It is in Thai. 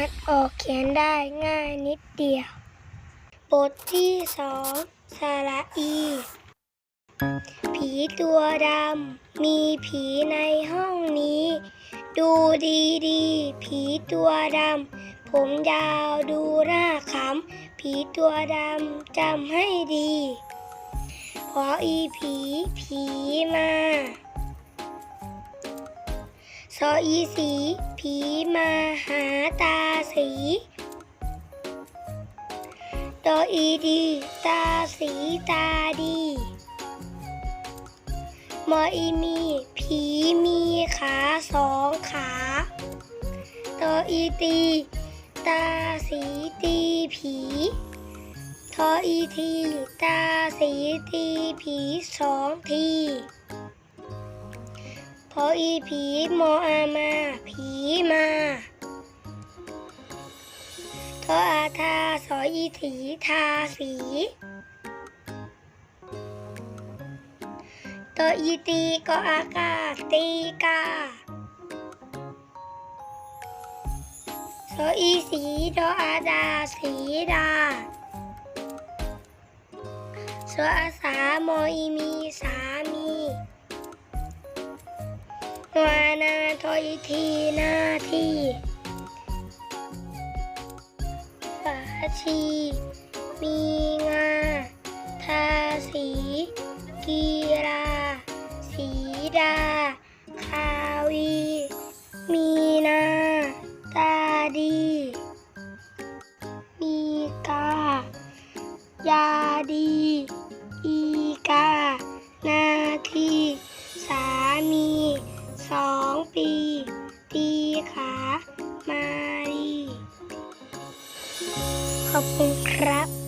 านออกเขียนได้ง่ายนิดเดียว บทที่สองสระอี ผีตัวดำ มีผีในห้องนี้ ดูดีดีๆผีตัวดำ ผมยาวดูหน้าขำ ผีตัวดำจำให้ดีพออีผี ผีมา ซออีสี ผีมาหาตาสีดออีดี ตาสีตาดีมออีมี ผีมีขาสองขาตออีตี ตาสีตีผีทออีที ตาสีตีผีสองที พออีผีมออามา ผีมาทออาทาสออีถีทาสีตออีตีก็อากาตีกาสออีสีดออาดาสีดาสออาสามออีมีสามี วานาทอยทีหน้าที่ฝาชี มีงา ทาสี กีราสีดา คาวี มีนา ตาดี มีกา ยาดี ปี ตีขามาดีขอบคุณครับ